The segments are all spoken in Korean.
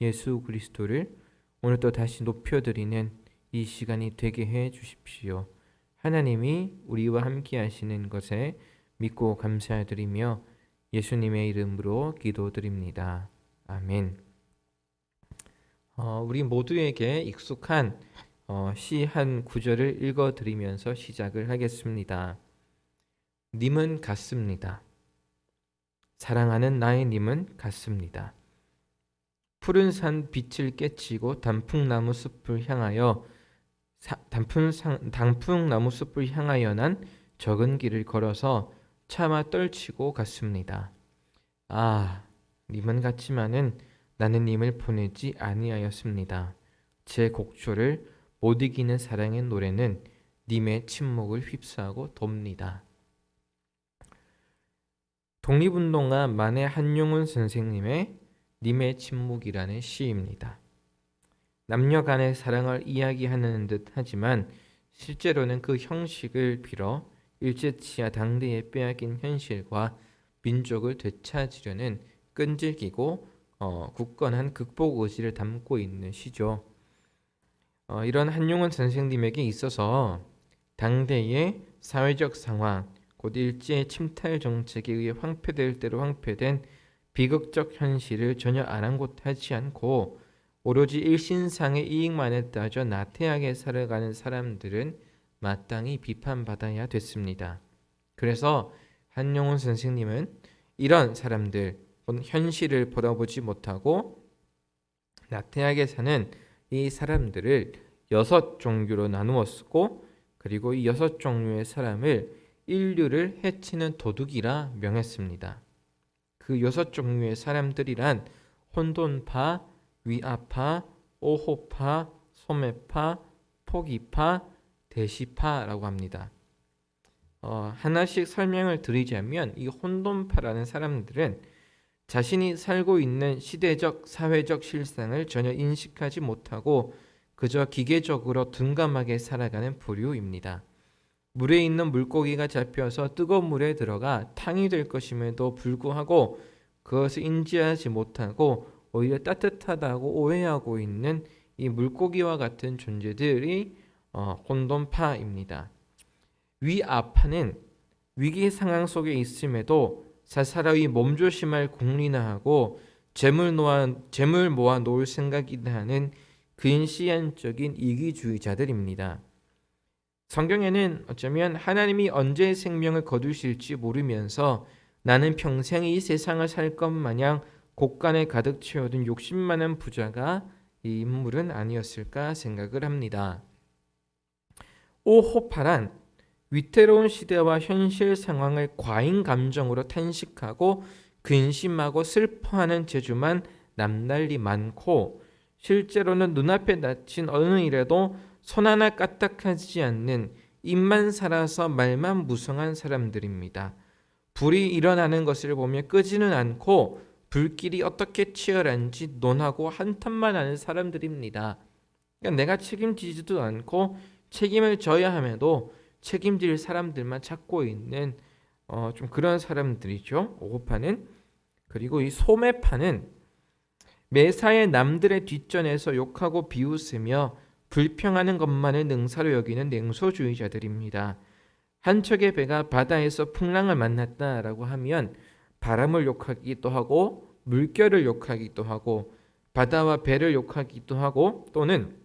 예수 그리스도를 오늘 또 다시 높여드리는 이 시간이 되게 해 주십시오. 하나님이 우리와 함께 하시는 것에 믿고 감사드리며 예수님의 이름으로 기도드립니다. 아멘. 어, 우리 모두에게 익숙한 어, 시한 구절을 읽어드리면서 시작을 하겠습니다. 님은 같습니다. 사랑하는 나의 님은 같습니다. 푸른 산 빛을 깨치고 단풍나무 숲을 향하여 사, 단풍 상, 단풍나무 숲을 향하여 난 적은 길을 걸어서 차마 떨치고 갔습니다. 아, 님은 같지만은 나는 님을 보내지 아니하였습니다. 제 곡조를 못 이기는 사랑의 노래는 님의 침묵을 휩싸고 돕니다. 독립운동가 만해 한용운 선생님의 님의 침묵이라는 시입니다. 남녀 간의 사랑을 이야기하는 듯 하지만 실제로는 그 형식을 빌어 일제치하 당대에 빼앗긴 현실과 민족을 되찾으려는 끈질기고 어, 굳건한 극복 의지를 담고 있는 시죠. 어, 이런 한용운 선생님에게 있어서 당대의 사회적 상황, 곧 일제 침탈 정책에 의해 황폐될 대로 황폐된 비극적 현실을 전혀 아랑곳하지 않고 오로지 일신상의 이익만에 따져 나태하게 살아가는 사람들은 마땅히 비판받아야 됐습니다. 그래서 한용운 선생님은 이런 사람들, 현실을 바라보지 못하고 나태하게 사는 이 사람들을 여섯 종류로 나누었고 그리고 이 여섯 종류의 사람을 인류를 해치는 도둑이라 명했습니다. 그 여섯 종류의 사람들이란 혼돈파, 위아파, 오호파, 소매파, 포기파, 대시파라고 합니다. 어, 하나씩 설명을 드리자면 이 혼돈파라는 사람들은 자신이 살고 있는 시대적 사회적 실상을 전혀 인식하지 못하고 그저 기계적으로 둔감하게 살아가는 부류입니다. 물에 있는 물고기가 잡혀서 뜨거운 물에 들어가 탕이 될 것임에도 불구하고 그것을 인지하지 못하고 오히려 따뜻하다고 오해하고 있는 이 물고기와 같은 존재들이 어, 혼돈파입니다. 위아파는 위기 상황 속에 있음에도 사사로이 몸조심할 공리나 하고 재물 모아 재물 모아 놓을 생각이나 하는 근시안적인 이기주의자들입니다. 성경에는 어쩌면 하나님이 언제 생명을 거두실지 모르면서 나는 평생 이 세상을 살 것 마냥 곳간에 가득 채워둔 욕심 많은 부자가 이 인물은 아니었을까 생각을 합니다. 오호파란 위태로운 시대와 현실 상황을 과잉 감정으로 탄식하고 근심하고 슬퍼하는 재주만 남달리 많고 실제로는 눈앞에 닥친 어느 일에도 손 하나 까딱하지 않는 입만 살아서 말만 무성한 사람들입니다. 불이 일어나는 것을 보며 끄지는 않고 불길이 어떻게 치열한지 논하고 한탄만 하는 사람들입니다. 그러니까 내가 책임지지도 않고 책임을 져야 함에도 책임질 사람들만 찾고 있는 어, 좀 그런 사람들이죠. 오호파는 그리고 이 소매파는 매사에 남들의 뒷전에서 욕하고 비웃으며 불평하는 것만을 능사로 여기는 냉소주의자들입니다. 한 척의 배가 바다에서 풍랑을 만났다라고 하면 바람을 욕하기도 하고 물결을 욕하기도 하고 바다와 배를 욕하기도 하고 또는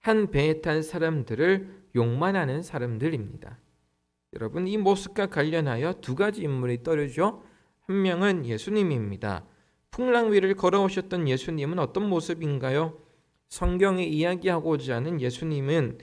한 배에 탄 사람들을 욕만 하는 사람들입니다. 여러분 이 모습과 관련하여 두 가지 인물이 떠오르죠. 한 명은 예수님입니다. 풍랑 위를 걸어오셨던 예수님은 어떤 모습인가요? 성경에 이야기하고자 하는 예수님은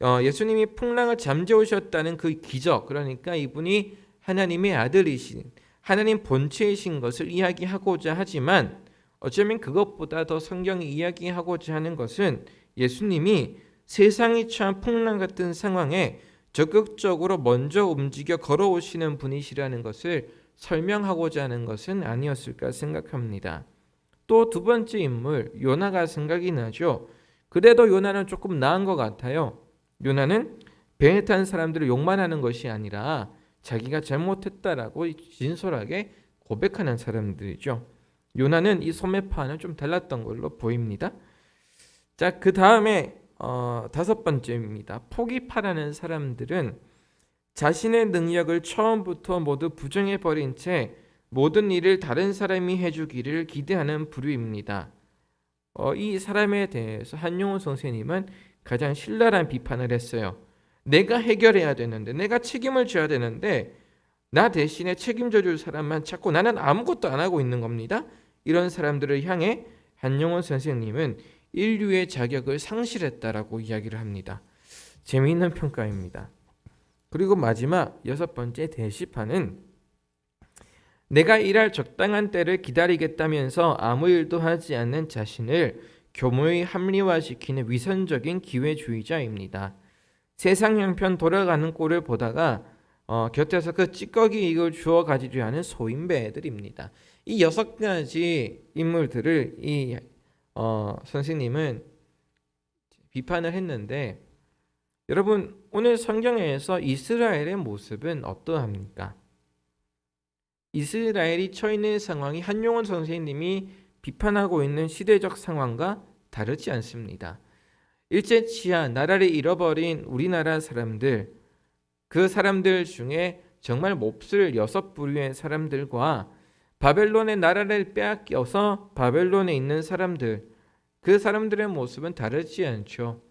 어, 예수님이 풍랑을 잠재우셨다는 그 기적 그러니까 이분이 하나님의 아들이신 하나님 본체이신 것을 이야기하고자 하지만 어쩌면 그것보다 더 성경이 이야기하고자 하는 것은 예수님이 세상이 처한 풍랑 같은 상황에 적극적으로 먼저 움직여 걸어오시는 분이시라는 것을 설명하고자 하는 것은 아니었을까 생각합니다. 또 두 번째 인물 요나가 생각이 나죠. 그래도 요나는 조금 나은 것 같아요. 요나는 배에 탄 사람들을 욕만 하는 것이 아니라 자기가 잘못했다라고 진솔하게 고백하는 사람들이죠. 요나는 이 소매파는 좀 달랐던 걸로 보입니다. 자, 그 다음에 어, 다섯 번째입니다. 포기파라는 사람들은 자신의 능력을 처음부터 모두 부정해 버린 채 모든 일을 다른 사람이 해주기를 기대하는 부류입니다. 어, 이 사람에 대해서 한용운 선생님은 가장 신랄한 비판을 했어요. 내가 해결해야 되는데, 내가 책임을 져야 되는데, 나 대신에 책임져 줄 사람만 찾고 나는 아무것도 안 하고 있는 겁니다. 이런 사람들을 향해 한용운 선생님은 인류의 자격을 상실했다라고 이야기를 합니다. 재미있는 평가입니다. 그리고 마지막 여섯 번째 대시파는 내가 일할 적당한 때를 기다리겠다면서 아무 일도 하지 않는 자신을 교묘히 합리화시키는 위선적인 기회주의자입니다. 세상 형편 돌아가는 꼴을 보다가 어, 곁에서 그 찌꺼기 이걸 주워 가지려 하는 소인배들입니다. 이 여섯 가지 인물들을 이 어, 선생님은 비판을 했는데 여러분 오늘 성경에서 이스라엘의 모습은 어떠합니까? 이스라엘이 처해 있는 상황이 한용원 선생님이 비판하고 있는 시대적 상황과 다르지 않습니다. 일제 치하 나라를 잃어버린 우리나라 사람들 그 사람들 중에 정말 몹쓸 여섯 부류의 사람들과 바벨론의 나라를 빼앗겨서 바벨론에 있는 사람들 그 사람들의 모습은 다르지 않죠.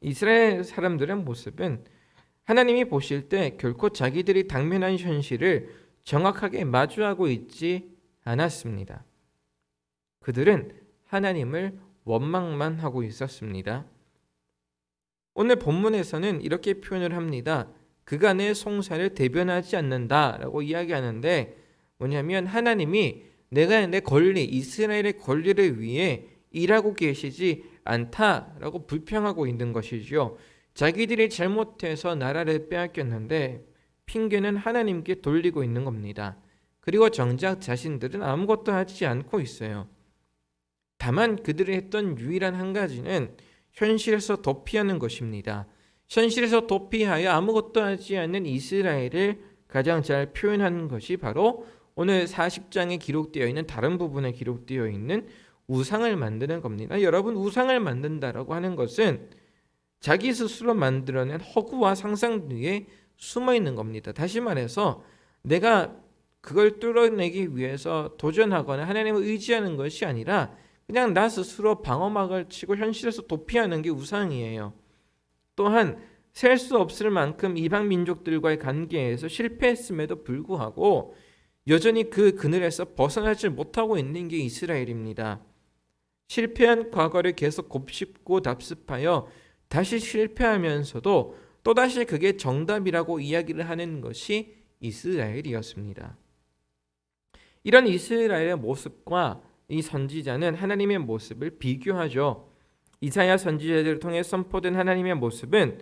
이스라엘 사람들의 모습은 하나님이 보실 때 결코 자기들이 당면한 현실을 정확하게 마주하고 있지 않았습니다. 그들은 하나님을 원망만 하고 있었습니다. 오늘 본문에서는 이렇게 표현을 합니다. 그간의 송사를 대변하지 않는다라고 이야기하는데 뭐냐면 하나님이 내가 내 권리 이스라엘의 권리를 위해 일하고 계시지 않다라고 불평하고 있는 것이죠. 자기들이 잘못해서 나라를 빼앗겼는데 핑계는 하나님께 돌리고 있는 겁니다. 그리고 정작 자신들은 아무것도 하지 않고 있어요. 다만 그들이 했던 유일한 한 가지는 현실에서 도피하는 것입니다. 현실에서 도피하여 아무것도 하지 않는 이스라엘을 가장 잘 표현하는 것이 바로 오늘 40장에 기록되어 있는 다른 부분에 기록되어 있는 우상을 만드는 겁니다. 여러분 우상을 만든다라고 하는 것은 자기 스스로 만들어낸 허구와 상상 뒤에 숨어 있는 겁니다. 다시 말해서 내가 그걸 뚫어내기 위해서 도전하거나 하나님을 의지하는 것이 아니라 그냥 나 스스로 방어막을 치고 현실에서 도피하는 게 우상이에요. 또한 셀 수 없을 만큼 이방 민족들과의 관계에서 실패했음에도 불구하고 여전히 그 그늘에서 벗어나지 못하고 있는 게 이스라엘입니다. 실패한 과거를 계속 곱씹고 답습하여 다시 실패하면서도 또다시 그게 정답이라고 이야기를 하는 것이 이스라엘이었습니다. 이런 이스라엘의 모습과 이 선지자는 하나님의 모습을 비교하죠. 이사야 선지자들을 통해 선포된 하나님의 모습은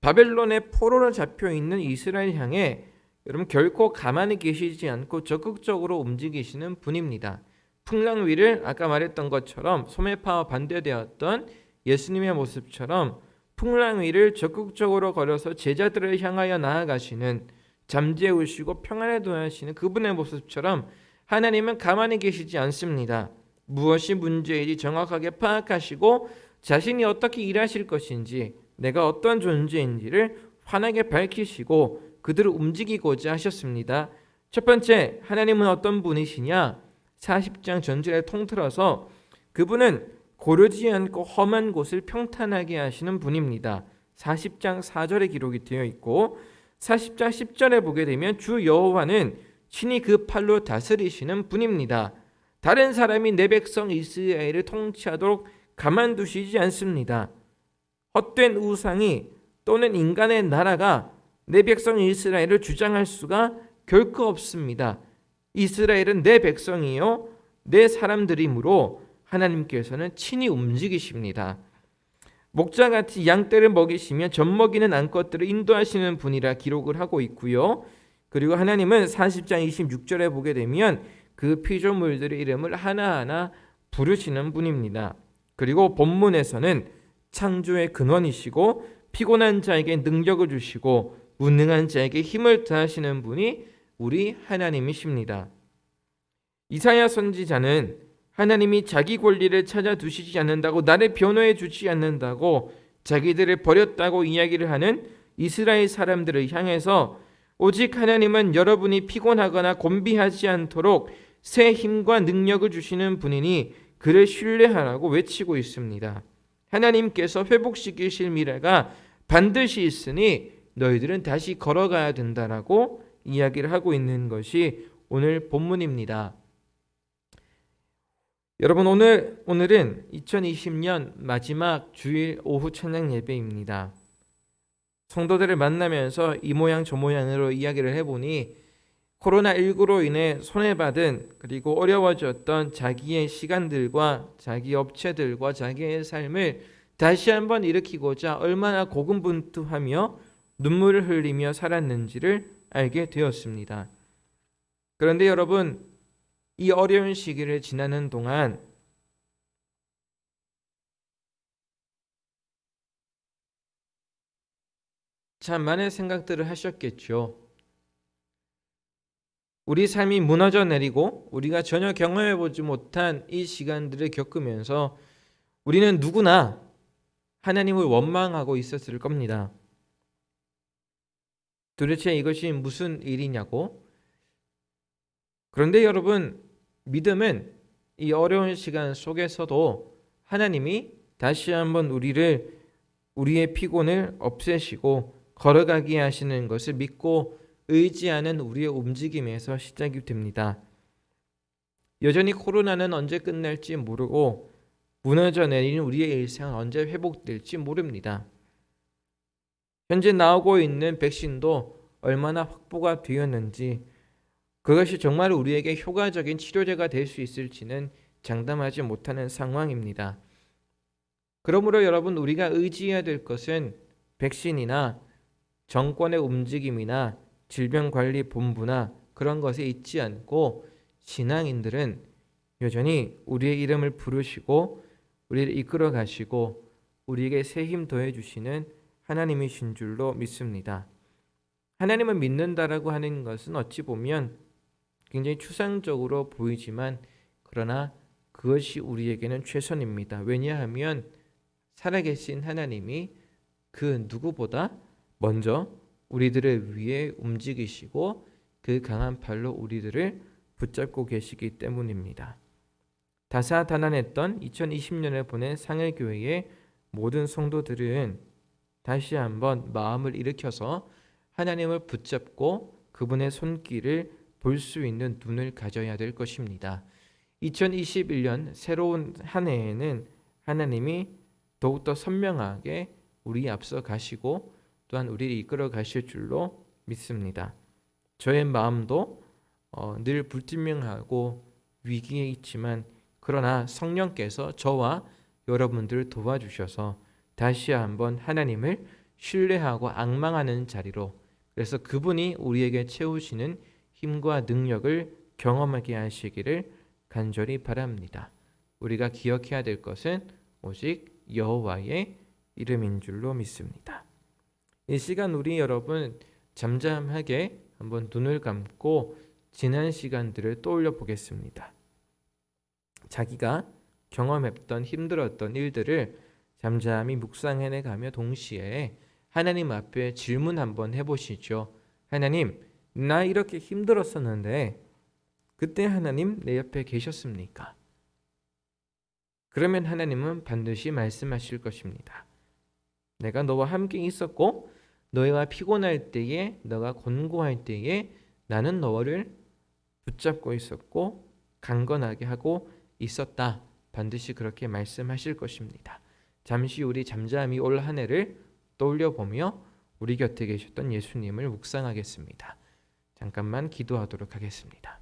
바벨론의 포로로 잡혀 있는 이스라엘 향해 여러분 결코 가만히 계시지 않고 적극적으로 움직이시는 분입니다. 풍랑 위를 아까 말했던 것처럼 소매파와 반대되었던 예수님의 모습처럼 풍랑 위를 적극적으로 걸어서 제자들을 향하여 나아가시는 잠재우시고 평안에 도하시는 그분의 모습처럼 하나님은 가만히 계시지 않습니다. 무엇이 문제인지 정확하게 파악하시고 자신이 어떻게 일하실 것인지 내가 어떤 존재인지를 환하게 밝히시고 그들을 움직이고자 하셨습니다. 첫 번째, 하나님은 어떤 분이시냐? 40장 전체를 통틀어서 그분은 고르지 않고 험한 곳을 평탄하게 하시는 분입니다. 40장 4절에 기록이 되어 있고 40장 10절에 보게 되면 주 여호와는 친히 그 팔로 다스리시는 분입니다. 다른 사람이 내 백성 이스라엘을 통치하도록 가만두시지 않습니다. 헛된 우상이 또는 인간의 나라가 내 백성 이스라엘을 주장할 수가 결코 없습니다. 이스라엘은 내 백성이요 내 사람들이므로 하나님께서는 친히 움직이십니다. 목자 같이 양떼를 먹이시며 젖 먹이는 암컷들을 인도하시는 분이라 기록을 하고 있고요. 그리고 하나님은 40장 26절에 보게 되면 그 피조물들의 이름을 하나하나 부르시는 분입니다. 그리고 본문에서는 창조의 근원이시고 피곤한 자에게 능력을 주시고 무능한 자에게 힘을 더하시는 분이 우리 하나님이십니다. 이사야 선지자는 하나님이 자기 권리를 찾아 두시지 않는다고 나를 변호해 주지 않는다고 자기들을 버렸다고 이야기를 하는 이스라엘 사람들을 향해서 오직 하나님은 여러분이 피곤하거나 곤비하지 않도록 새 힘과 능력을 주시는 분이니 그를 신뢰하라고 외치고 있습니다. 하나님께서 회복시키실 미래가 반드시 있으니 너희들은 다시 걸어가야 된다라고 이야기를 하고 있는 것이 오늘 본문입니다. 여러분 오늘 오늘은 2020년 마지막 주일 오후 찬양 예배입니다. 성도들을 만나면서 이 모양 저 모양으로 이야기를 해보니 코로나19로 인해 손해받은 그리고 어려워졌던 자기의 시간들과 자기 업체들과 자기의 삶을 다시 한번 일으키고자 얼마나 고군분투하며 눈물을 흘리며 살았는지를 알게 되었습니다. 그런데 여러분, 이 어려운 시기를 지나는 동안 참 많은 생각들을 하셨겠죠. 우리 삶이 무너져 내리고 우리가 전혀 경험해 보지 못한 이 시간들을 겪으면서 우리는 누구나 하나님을 원망하고 있었을 겁니다. 도대체 이것이 무슨 일이냐고? 그런데 여러분, 믿음은 이 어려운 시간 속에서도 하나님이 다시 한번 우리를 우리의 피곤을 없애시고 걸어가게 하시는 것을 믿고 의지하는 우리의 움직임에서 시작이 됩니다. 여전히 코로나는 언제 끝날지 모르고 무너져 내리는 우리의 일상은 언제 회복될지 모릅니다. 현재 나오고 있는 백신도 얼마나 확보가 되었는지 그것이 정말 우리에게 효과적인 치료제가 될 수 있을지는 장담하지 못하는 상황입니다. 그러므로 여러분 우리가 의지해야 될 것은 백신이나 정권의 움직임이나 질병관리본부나 그런 것에 있지 않고 신앙인들은 여전히 우리의 이름을 부르시고 우리를 이끌어 가시고 우리에게 새 힘 더해 주시는 하나님이신 줄로 믿습니다. 하나님을 믿는다라고 하는 것은 어찌 보면 굉장히 추상적으로 보이지만 그러나 그것이 우리에게는 최선입니다. 왜냐하면 살아계신 하나님이 그 누구보다 먼저 우리들을 위해 움직이시고 그 강한 팔로 우리들을 붙잡고 계시기 때문입니다. 다사다난했던 2020년을 보낸 상해교회의 모든 성도들은 다시 한번 마음을 일으켜서 하나님을 붙잡고 그분의 손길을 볼 수 있는 눈을 가져야 될 것입니다. 2021년 새로운 한 해에는 하나님이 더욱더 선명하게 우리 앞서 가시고 또한 우리를 이끌어 가실 줄로 믿습니다. 저의 마음도 어, 늘 불투명하고 위기에 있지만 그러나 성령께서 저와 여러분들을 도와주셔서 다시 한번 하나님을 신뢰하고 악망하는 자리로 그래서 그분이 우리에게 채우시는 힘과 능력을 경험하게 하시기를 간절히 바랍니다. 우리가 기억해야 될 것은 오직 여호와의 이름인 줄로 믿습니다. 이 시간 우리 여러분 잠잠하게 한번 눈을 감고 지난 시간들을 떠올려 보겠습니다. 자기가 경험했던 힘들었던 일들을 잠잠히 묵상해 가며 동시에 하나님 앞에 질문 한번 해보시죠. 하나님, 나 이렇게 힘들었었는데 그때 하나님 내 옆에 계셨습니까? 그러면 하나님은 반드시 말씀하실 것입니다. 내가 너와 함께 있었고 너희가 피곤할 때에 너가 권고할 때에 나는 너를 붙잡고 있었고 강건하게 하고 있었다. 반드시 그렇게 말씀하실 것입니다. 잠시 우리 잠잠히 올 한 해를 떠올려 보며 우리 곁에 계셨던 예수님을 묵상하겠습니다. 잠깐만 기도하도록 하겠습니다.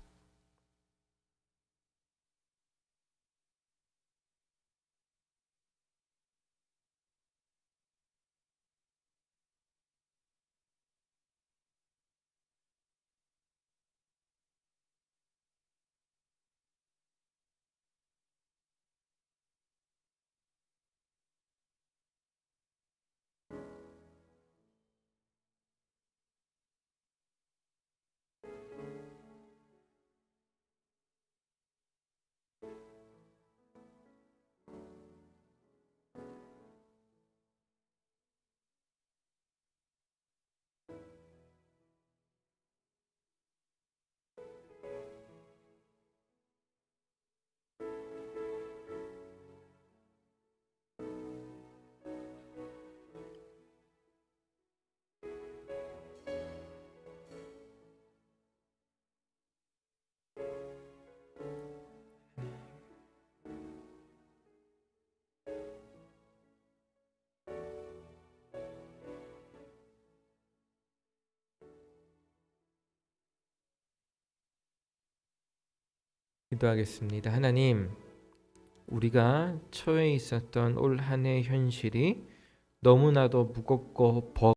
기도하겠습니다. 하나님, 우리가 처해 있었던 올 한해 현실이 너무나도 무겁고 버